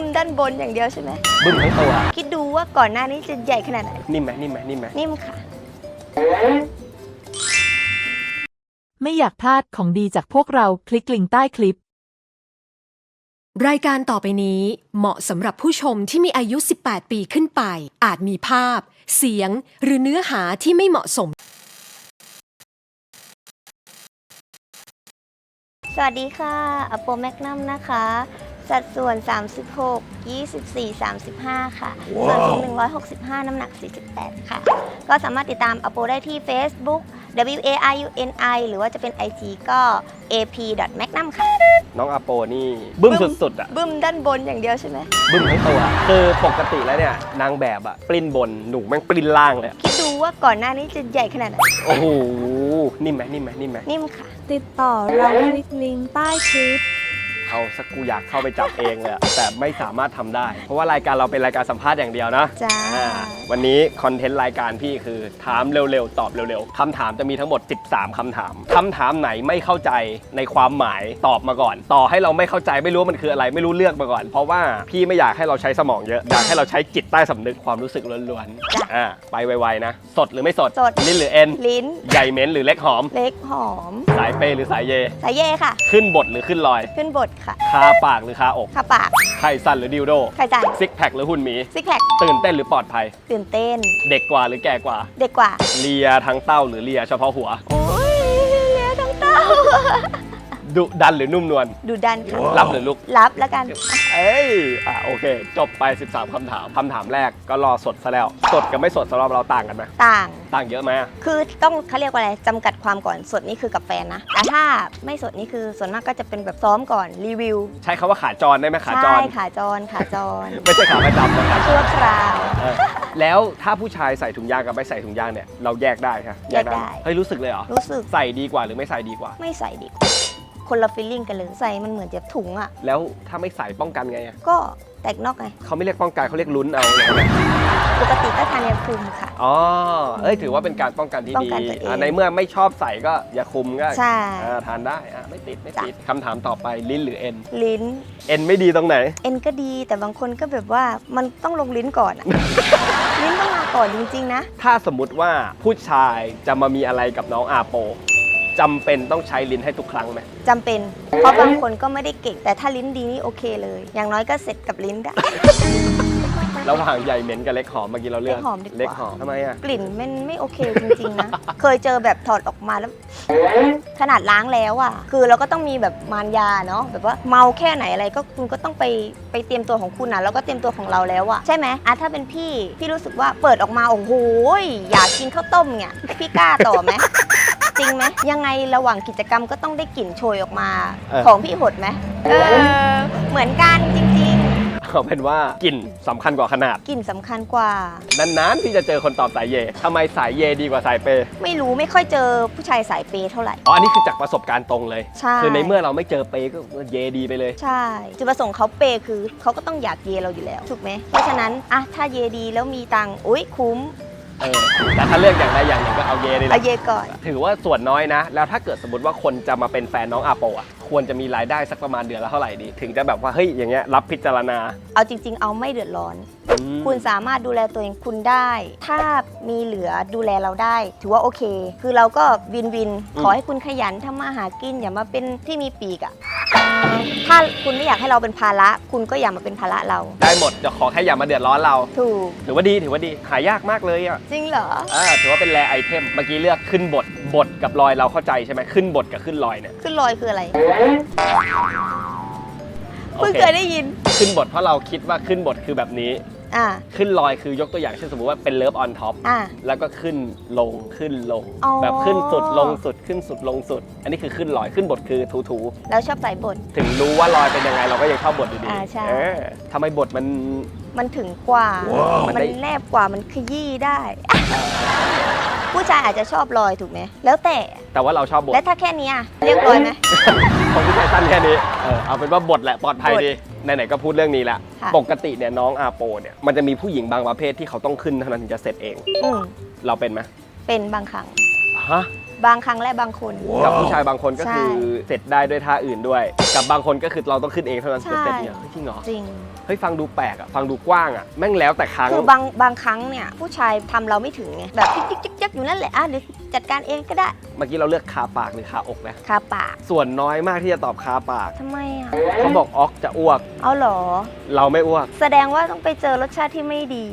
มด้านบนอย่างเดียวใช่ไหมบึ้มทั้งตัวคิดดูว่าก่อนหน้านี้จะใหญ่ขนาดไหน นิ่มไหมนิ่มไหมนิ่มไหมนิ่มค่ะ ไม่อยากพลาดของดีจากพวกเราคลิกลิงก์ใต้คลิป รายการต่อไปนี้เหมาะสำหรับผู้ชมที่มีอายุ 18 ปีขึ้นไป อาจมีภาพ เสียง หรือเนื้อหาที่ไม่เหมาะสม สวัสดีค่ะอโปแมกนัมนะคะ สัดส่วน 36 24 35 ค่ะ ส่วนสูง 165 น้ำหนัก 48 ค่ะ ก็สามารถติดตามอโปได้ที่ Facebook W A R U N I หรือว่าจะเป็น IG ก็ ap magnum ค่ะ น้องอาโปนี่ บึ้มบึ้ม สุดๆอะ บึ้มด้านบนอย่างเดียวใช่ไหม บึ้มทั้งตัวคือปกติแล้วเนี่ย นางแบบอะ ปลิ้นบนหนูแม่งปลิ้นล่างเลยอะคิดดูว่าก่อนหน้านี้จะใหญ่ขนาดไหนโอ้โห นิ่มไหมนิ่มไหมนิ่มไหม นิ่มค่ะ ติดต่อเราคลิกลิงก์ใต้คลิป เอาสักกูอยากเข้าไปจับเองเลยอะแต่ไม่สามารถทำได้ เพราะว่ารายการเราเป็นรายการสัมภาษณ์อย่างเดียวนะจ้า อ่าวันนี้คอนเทนต์รายการพี่คือถามเร็วๆ ตอบเร็วๆคำถามจะมีทั้งหมด 13คำถามคำถามไหนไม่เข้าใจในความหมายตอบมาก่อน ต่อให้เราไม่เข้าใจไม่รู้ว่ามันคืออะไรไม่รู้เลือกมาก่อน เพราะว่าพี่ไม่อยากให้เราใช้สมองเยอะอยากให้เราใช้จิตใต้สำนึกความรู้สึกล้วนจ้ะๆอ่าไปไวๆนะ สดหรือไม่สดสด ลิ้นหรือเอ็นลิ้น ใหญ่เหม็นหรือเล็กหอม เล็กหอม สายเปย์หรือสายเย สายเย่ค่ะ ขึ้นบทหรือขึ้นลอย ขึ้นบทค่ะคาปากหรือคาอกขาปากไข่สั้นหรือดิวโดไข่จันซิกแพคหรือหุ่นหมี ซิกแพคตื่นเต้นหรือปลอดภัย ตื่นเต้น เด็กกว่าหรือแก่กว่า เด็กกว่า เลียทั้งเต้าหรือเลียเฉพาะหัว โอ้ยเลี้ยทั้งเต้า ดุดันหรือนุ่มนวลดูดันค่ะรับหรือลุก รับแล้วกัน เอ้ย อะโอเค จบไป 13คำถามคำถามแรกก็รอสดซะแล้ว สดกับไม่สดสำหรับเราต่างกันไหมต่าง ต่างเยอะไหมคือต้องเขาเรียกว่าอะไรจำกัดความก่อนสดนี่คือกับแฟนนะแต่ถ้าไม่สดนี่คือส่วนมากก็จะเป็นแบบซ้อมก่อนรีวิวใช้คำว่าขาจรได้ไหมขาจใช่ร ขาจรขาจรไม่ใช่ขาประจำนะขาจชั่วรคราว เออแล้วถ้าผู้ชายใส่ถุงยางกับไม่ใส่ถุงยางเนี่ยเราแยกได้ค่ะแยกได้ เฮ้ยรู้สึกเลยเหรอ รู้สึกใส่ดีกว่าหรือไม่ใส่ดีกว่า ไม่ใส่ดีกว่า คนละฟีลลิ่งกันเลยใส่มันเหมือนจะถุงอะ แล้วถ้าไม่ใส่ป้องกันไงอะก็แตกนอกไง เขาไม่เรียกป้องกันเขาเรียกลุ้นเอาอย่างนั้นปกติก็ทานยาคุมค่ะ อ๋อ เอ้ย ถือว่าเป็นการป้องกันที่ป้องดีกันตัวเองอะในเมื่อไม่ชอบใส่ก็อย่าคุมก็ใช่อ่าทานได้อะไม่ติดไม่จ้ะติดคำถามต่อไปลิ้นหรือเอ็น ลิ้น เอ็นไม่ดีตรงไหน เอ็นก็ดีแต่บางคนก็แบบว่ามันต้องลงลิ้นก่อนอะ ลิ้นต้องมาก่อนจริงๆนะ ถ้าสมมุติว่าผู้ชายจะมามีอะไรกับน้องอาโป จำเป็นต้องใช้ลิ้นให้ทุกครั้งไหม จำเป็น เพราะบางคนก็ไม่ได้เก่ง แต่ถ้าลิ้นดีนี่โอเคเลย อย่างน้อยก็เสร็จกับลิ้นได้ ระหว่างใหญ่เหม็นกับเล็กหอมเมื่อกี้เราเลือกเล็กหอมดีกว่า เล็กหอมทำไมอะ กลิ่นมันไม่โอเคจริงๆนะ เคยเจอแบบถอดออกมาแล้ว ขนาดล้างแล้วอะ คือเราก็ต้องมีแบบมารยาเนาะแบบว่าเมาแค่ไหนอะไรก็คุณก็ต้องไปไปเตรียมตัวของคุณนะแล้วก็เตรียมตัวของเราแล้วอะใช่ไหมอะถ้าเป็นพี่พี่รู้สึกว่าเปิดออกมาโอ้โหยอยากกินข้าวต้มเนี่ยพี่กล้าต่อไหม จริงไหมยังไงระหว่างกิจกรรมก็ต้องได้กลิ่นโชยออกมาเออ ของพี่หดไหมเออเหมือนกันจริงเอาเป็นว่ากลิ่นสำคัญกว่าขนาด ๆกลิ่นสำคัญกว่า นานๆที่จะเจอคนตอบสายเยทำไมสายเยดีกว่าสายเปย์ไม่รู้ไม่ค่อยเจอผู้ชายสายเปย์เท่าไหร่ อ๋ออันนี้คือจากประสบการณ์ตรงเลย ใช่ คือในเมื่อเราไม่เจอเปย์ก็เยดีไปเลย ใช่จุดประสงค์เขาเปย์คือเขาก็ต้องอยากเยเราอยู่แล้ว ถูกไหมเพราะฉะนั้นอะถ้าเยดีแล้วมีตังค์อุ้ยคุ้ม เออแต่ถ้าเลือกอย่างใดอย่างหนึ่งก็เอาเยนี่แหเอาละเยก่อน ถือว่าส่วนน้อยนะ แล้วถ้าเกิดสมมติว่าคนจะมาเป็นแฟนน้องอาโปอะควรจะมีรายได้สักประมาณเดือนละเท่าไหร่ดี ถึงจะแบบว่าเฮ้ยอย่างเงี้ยรับพิจารณา เอาจริง ๆ เอาไม่เดือดร้อน อืม คุณสามารถดูแลตัวเองคุณได้ ถ้ามีเหลือดูแลเราได้ ถือว่าโอเค คือเราก็วินวิน ขอให้คุณขยันทำมาหากินอย่ามาเป็นที่มีปีกอะถ้าคุณไม่อยากให้เราเป็นภาระ คุณก็อย่ามาเป็นภาระเรา ได้หมดจะขอแค่อย่ามาเดือดร้อนเรา ถูก ถือว่าดีถือว่าดีหายากมากเลยอะจริงเหรอ อ่าถือว่าเป็นแรไอเทมเมื่อกี้เลือกขึ้นบทบทกับลอยเราเข้าใจใช่ไหมขึ้นบทกับขึ้นลอยเนี่ยขึ้นลอยคืออะไร โอเพิ่งเคเคยได้ยิน ขึ้นบทเพราะเราคิดว่าขึ้นบทคือแบบนี้ อ่า ขึ้นลอยคือยกตัวอย่างเช่นสมมติว่าเป็นเลิฟออนท็อปอ่า แล้วก็ขึ้นลงขึ้นลง อ๋อ แบบขึ้นสุดลงสุดขึ้นสุดลงสุด อันนี้คือขึ้นลอยขึ้นบทคือถูถูแล้วชอบสายบท ๆถึงรู้ว่าลอยเป็นยังไงเราก็ยังชอบบทอยู่ดีอ่าใช่ เออทำไมบทมัน มันถึงกว่ามันมันได้ แนบกว่า มันขยี้ได้ ผู้ชายอาจจะชอบลอยถูกไหม แล้วแต่ แต่ว่าเราชอบบท และถ้าแค่เนี้ยเรียกลอยไหมของผู้ชายสั้นแค่นี้เออเอาเป็นว่าบทแหละปลอดภัยบทดี ไหนๆก็พูดเรื่องนี้ละ ค่ะ ปกติเนี่ยน้องอาโปเนี่ยมันจะมีผู้หญิงบางประเภทที่เขาต้องขึ้นเท่านั้นถึงจะเสร็จเอง อืมเราเป็นไหมเป็นบางครั้งฮะ บางครั้งและบางคน กับผู้ชายบางคนก็คือใช่เสร็จได้ด้วยท่าอื่นด้วย กับบางคนก็คือเราต้องขึ้นเองเท่านั้นใช่จะเสร็จเนี่ยเฮ้ยจริงเหรอจริงเฮ้ยฟังดูแปลกอะฟังดูกว้างอะแม่งแล้วแต่ครั้งคือบางบางครั้งเนี่ยผู้ชายทำเราไม่ถึงไงแบบจิ๊กจิ๊กจิ๊กจิ๊กอยู่นั่นแหละอะเดี๋ยวจัดการเองก็ได้ เมื่อกี้เราเลือกคาปากหรือคาอกนะคาปาก ส่วนน้อยมากที่จะตอบคาปากทำไมอะเขาบอกออกจะอ้วกเอาเหรอ เราไม่อ้วก แสดงว่าต้องไปเจอรสชาติที่ไม่ดี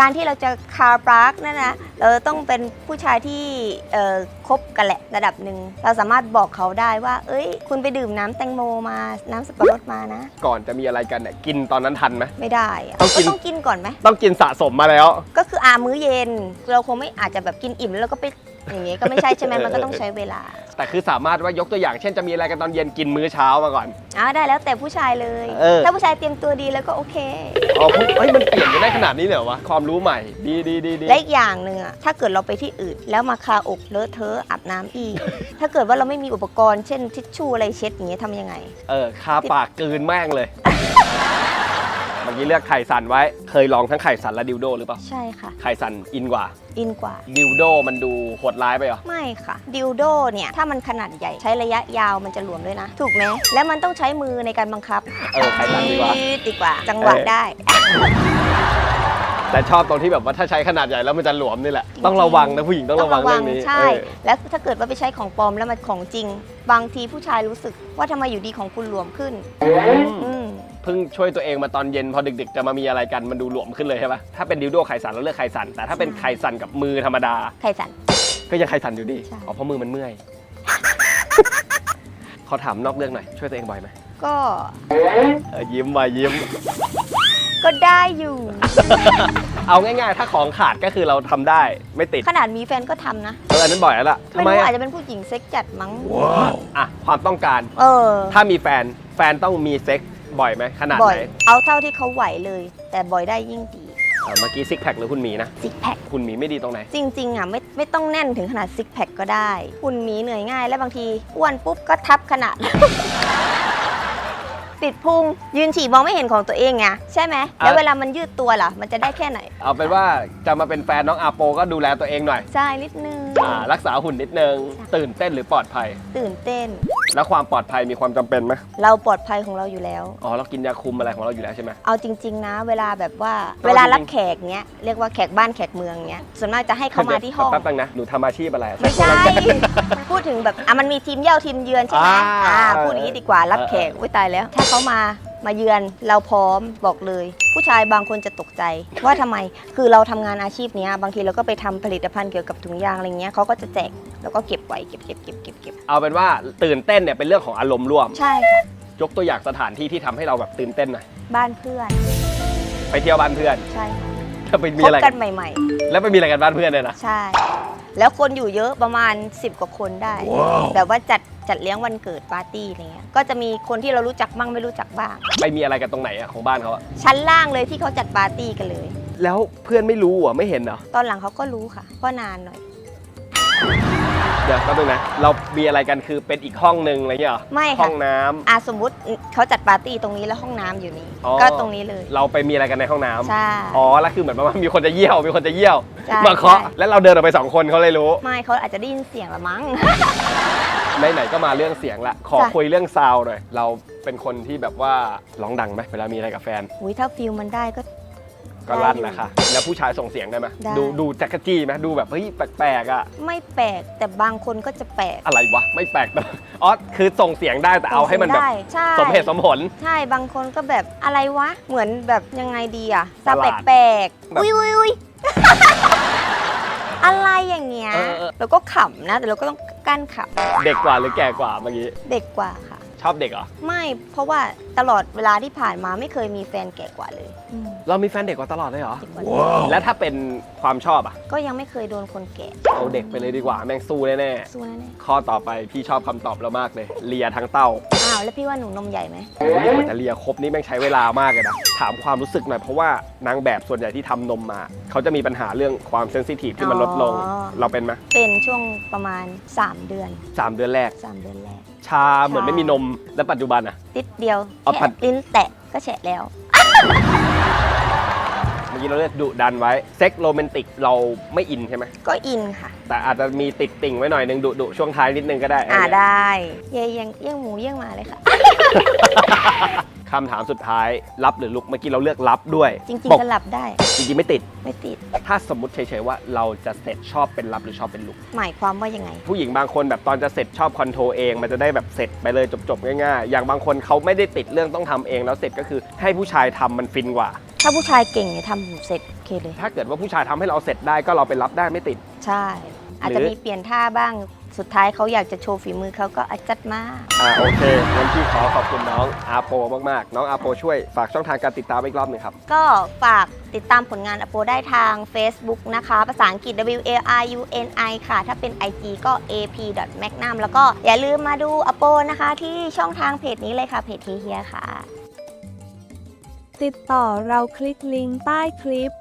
การที่เราจะคาร์ปาร์กนั่นนะเราต้องเป็นผู้ชายที่เอ่อคบกันแหละระดับหนึ่ง เราสามารถบอกเขาได้ว่า เอ้ย คุณไปดื่มน้ำแตงโมมา น้ำสับปะรดมานะ ก่อนจะมีอะไรกันเนี่ยกินตอนนั้นทันไหมไม่ได้อะต้องกินก็ต้องกินก่อนไหมต้องกินสะสมมาแล้ว ก็คืออามื้อเย็น เราคงไม่อาจจะแบบกินอิ่มแล้วเราก็ไปอย่างงี้ก็ไม่ใช่ใช่ไหมมันก็ต้องใช้เวลา แต่คือสามารถว่ายกตัวอย่างเช่นจะมีอะไรกันตอนเย็นกินมื้อเช้ามาก่อน อ่าได้แล้วแต่ผู้ชายเลย เออ ถ้าผู้ชายเตรียมตัวดีแล้วก็โอเค อ๋อเฮ้ยมันเปลี่ยนกันได้ขนาดนี้เลยเหรอวะความรู้ใหม่ดีดีดีดีและอีกอย่างหนึ่งอะถ้าเกิดเราไปที่อื่น แล้วมาคาอกเลอะเทอะอาบน้ำอีก ถ้าเกิดว่าเราไม่มีอุปกรณ์เช่นทิชชู่อะไรเช็ดอย่างเงี้ยทำยังไง เออคาปากกลืนแม่งเลยเมื่อกี้เลือกไข่สันไว้ เคยลองทั้งไข่สันและดิวโดหรือเปล่าใช่ค่ะ ไข่สันอินกว่า อินกว่า ดิวโดมันดูโหดร้ายไปเหรอ ไม่ค่ะ ดิวโดเนี่ย ถ้ามันขนาดใหญ่ใช้ระยะยาวมันจะหลวมด้วยนะ ถูกไหมแล้วมันต้องใช้มือในการบังคับเออไข่สันดีกว่าจี๊ดดีกว่า จังหวะเออ ได้ แต่ชอบตรงที่แบบว่าถ้าใช้ขนาดใหญ่แล้วมันจะหลวมนี่แหละ ต้องระวังนะผู้หญิงต้องระวังเรื่องนี้ใช่ เออแล้วถ้าเกิดว่าไปใช้ของปลอมแล้วมันของจริง บางทีผู้ชายรู้สึกว่าทำไมอยู่ดีของคุณหลวมขึ้นอืม เพิ่งช่วยตัวเองมาตอนเย็นพอดึกๆ จะมามีอะไรกันมันดูหลวมขึ้นเลยใช่ปะถ้าเป็นดิวโดไข่สันเราเลือกไข่สันแต่ถ้าเป็นใช่ไข่สันกับมือธรรมดา ไข่สัน ก็ยังไข่สันอยู่ดีใช่ อ๋อเพราะมือมันเมื่อย ขอถามนอกเรื่องหน่อยช่วยตัวเองบ่อยไหมก็เออยิ้มมายิ้ม ก็ได้อยู่ เอาง่ายๆ ถ้าของขาดก็คือเราทำได้ไม่ติดขนาดมีแฟนก็ทำนะ เอออันนั้นบ่อยแล้วล่ะทำไม่ไมรู้อะอาจจะเป็นผู้หญิงเซ็กจัดมั้ง อะความต้องการ เออ ถ้ามีแฟนแฟนต้องมีเซ็ก บ่อยไหมขนาดบ่อไหย นเอาเท่าที่เขาไหวเลย แต่บ่อยได้ยิ่งดีอะเมื่อกี้ซิกแพคหรือคุณหมีนะซิกแพคคุณหมีไม่ดีตรงไหน จริงๆอะไม่ไม่ต้องแน่นถึงขนาดซิกแพคก็ได้หุ่นหมีเหนื่อยง่าย และบางทีอ้วนปุ๊บก็ทับขนาด ติดพุงยืนฉี่มองไม่เห็นของตัวเองไงใช่ไหมแล้วอะเวลามันยืดตัวล่ะ มันจะได้แค่ไหน เอาเป็นว่าจะมาเป็นแฟนน้องอาโปก็ดูแลตัวเองหน่อยใช่นิดนึง อ่ารักษาหุ่นนิดนึง ตื่นเต้นหรือปลอดภัย ตื่นเต้น แล้วความปลอดภัยมีความจำเป็นไหมเราปลอดภัยของเราอยู่แล้ว อ๋อเรากินยาคุมอะไรของเราอยู่แล้วใช่ไหม เอาจริง ๆ นะ เวลาแบบว่าเอาเวลารับจริงๆแขกเนี้ยเรียกว่าแขกบ้านแขกเมืองเนี้ยส่วนมากจะให้เขามาที่ห้อง แป๊บนึงนะ หนูทำอาชีพอะไรไม่ใช่ พูดถึงแบบอะมันมีทีมเย่าทีมเยือนใช่ไหมอ่า อ่าพูดอย่างนี้ดีกว่ารับแขกอุ้ยตายแล้ว ถ้าเขามา มาเยือนเราพร้อมบอกเลย ผู้ชายบางคนจะตกใจ ว่าทำไมคือเราทำงานอาชีพเนี้ยบางทีเราก็ไปทำผลิตภัณฑ์เกี่ยวกับถุงยางอะไรเงี้ยเขาก็จะแจกแล้วก็เก็บไว้เก็บเก็บเก็บเก็บเก็บเอาเป็นว่าตื่นเต้นเนี่ยเป็นเรื่องของอารมณ์ร่วม ใช่ค่ะยกตัวอย่างสถานที่ที่ทำให้เราแบบตื่นเต้นหน่อยบ้านเพื่อน ไปเที่ยวบ้านเพื่อน ใช่ค่ะถ้าไปมีคบอะไรกันใหม่แล้วไปมีอะไรกันบ้านเพื่อนเนี่ยนะๆใช่ แล้วคนอยู่เยอะประมาณ 10 กว่าคนได้ แบบว่าจัดจัดเลี้ยงวันเกิดปาร์ตี้อะไรเงี้ยก็จะมีคนที่เรารู้จักบ้างไม่รู้จักบ้าง ไปมีอะไรกันตรงไหนอะของบ้านเขาอะชั้นล่างเลยที่เขาจัดปาร์ตี้กันเลย แล้วเพื่อนไม่รู้เหรอะไม่เห็นเหรอ ตอนหลังเขาก็รู้ค่ะเพราะนานหน่อยเดี๋ยวแป๊บนึงนะ เรามีอะไรกันคือเป็นอีกห้องหนึ่งอะไรเงี้ยเหรอไม่ห้ค่ะองน้ำ อะสมมุติเขาจัดปาร์ตี้ตรงนี้แล้วห้องน้ำอยู่นี่อ๋อ ก็ตรงนี้เลยเราไปมีอะไรกันในห้องน้ำใช่ อ๋อแล้วคือเหมือนประมาณมีคนจะเยี่ยวมีคนจะเยี่ยวใช่มาเคาะใช่ แล้วเราเดินออกไปสองคนเขาเลยรู้ ไม่เขาอาจจะได้ยินเสียงละมั้ง ไหนๆก็มาเรื่องเสียงละขอจ้ะ คุยเรื่องซาวด์หน่อย เราเป็นคนที่แบบว่าร้องดังไหมเวลามีอะไรกับแฟน อุ้ยถ้าฟิลมันได้ก็ ก็ลั่นได้อยู่นะคะแล้วผู้ชายส่งเสียงได้ไหมได้ ดูดูแจ็คกะจี้ไหมดูแบบเฮ้ยแปลกๆอะไม่แปลกแต่บางคนก็จะแปลกอะไรวะ ไม่แปลกแต่อ๋อคือส่งเสียงได้แต่เอาให้มันแบบ ได้ใช่สมเหตุสมผล ใช่บางคนก็แบบอะไรวะ เหมือนแบบยังไงดีอะซาประหลาดแปลกแบบๆอุ้ยอุ้ยอุ้ย อะไรอย่างเงี้ยเออเออเราก็ขำนะ แต่เราก็ต้องกั้นขเด็กกว่าหรือแก่กว่าเมื่อกี้ำเด็กกว่าค่ะ ชอบเด็กเหรอ ไม่เพราะว่าตลอดเวลาที่ผ่านมาไม่เคยมีแฟนแก่กว่าเลยอืม เรามีแฟนเด็กกว่าตลอดเลยเหรอ เด็กกว่าเลยแล้วถ้าเป็นความชอบอะก็ยังไม่เคยโดนคนแก่เอาเด็กไปเลยดีกว่า แม่งสู้แน่สู้แน่ๆข้อต่อไปพี่ชอบคำตอบเรามากเลย เลียทั้งเต้าๆอ้าวแล้วพี่ว่าหนูนมใหญ่ไหมโอ้โหนี่กว่าจะเลียครบนี่แม่งใช้เวลามากเลยนะ ถามความรู้สึกหน่อยเพราะว่านางแบบส่วนใหญ่ที่ทำนมมา เขาจะมีปัญหาเรื่องความเซนซิทีฟที่มันลดลง เราเป็นไหมเป็นช่วงประมาณ 3 เดือน สามเดือนแรก 3 เดือนแรก ชาเหมือนไม่มีนม แล้วปัจจุบันอะติดเดียวเอาผัแค่ด ลิ้นแตะก็แฉะแล้วมึงมื่ อกี้เราเลือกดุดันไว้เซ็กโรแมนติกเราไม่อินใช่ไหมก็อินค่ะ แต่อาจจะมีติดติ่งไว้หน่อยนึงดุดุช่วงท้ายนิดนึงก็ได้อ่าได้เย่ยังเย่ยงหมูเย่ยงหมาเลยค่ะ คำถามสุดท้ายรับหรือลุกเมื่อกี้เราเลือกรับด้วยจริงปกๆสลับได้จริงๆไม่ติด ไม่ติด ถ้าสมมติเฉยๆว่าเราจะเสร็จชอบเป็นรับหรือชอบเป็นลุก หมายความว่ายังไง ผู้หญิงบางคนแบบตอนจะเสร็จชอบคอนโทรลเอง มันจะได้แบบเสร็จไปเลยจบๆง่ายๆ อย่างบางคนเขาไม่ได้ติดเรื่องต้องทำเองแล้วเสร็จก็คือให้ผู้ชายทำมันฟินกว่า ถ้าผู้ชายเก่งเนี่ยทำผมเสร็จโอเคเลย ถ้าเกิดว่าผู้ชายทำให้เราเสร็จได้ก็เราไปรับได้ไม่ติด ใช่ อาจจะหรือมีเปลี่ยนท่าบ้างสุดท้ายเขาอยากจะโชว์ฝีมือเขาก็อาจัดมาอ่าโอเคงั้นพี่ขอขอบคุณน้องอาโปมากๆ น้องอาโปช่วยฝากช่องทางการติดตามอีกรอบหนึ่งครับ ก็ฝากติดตามผลงานอโปได้ทาง Facebook นะคะ ภาษาอังกฤษ W A R U N I ค่ะ ถ้าเป็น IG ก็ ap magnum แล้วก็อย่าลืมมาดูอโปนะคะ ที่ช่องทางเพจนี้เลยค่ะเพจเฮียๆค่ะ ติดต่อเราคลิกลิงก์ใต้คลิป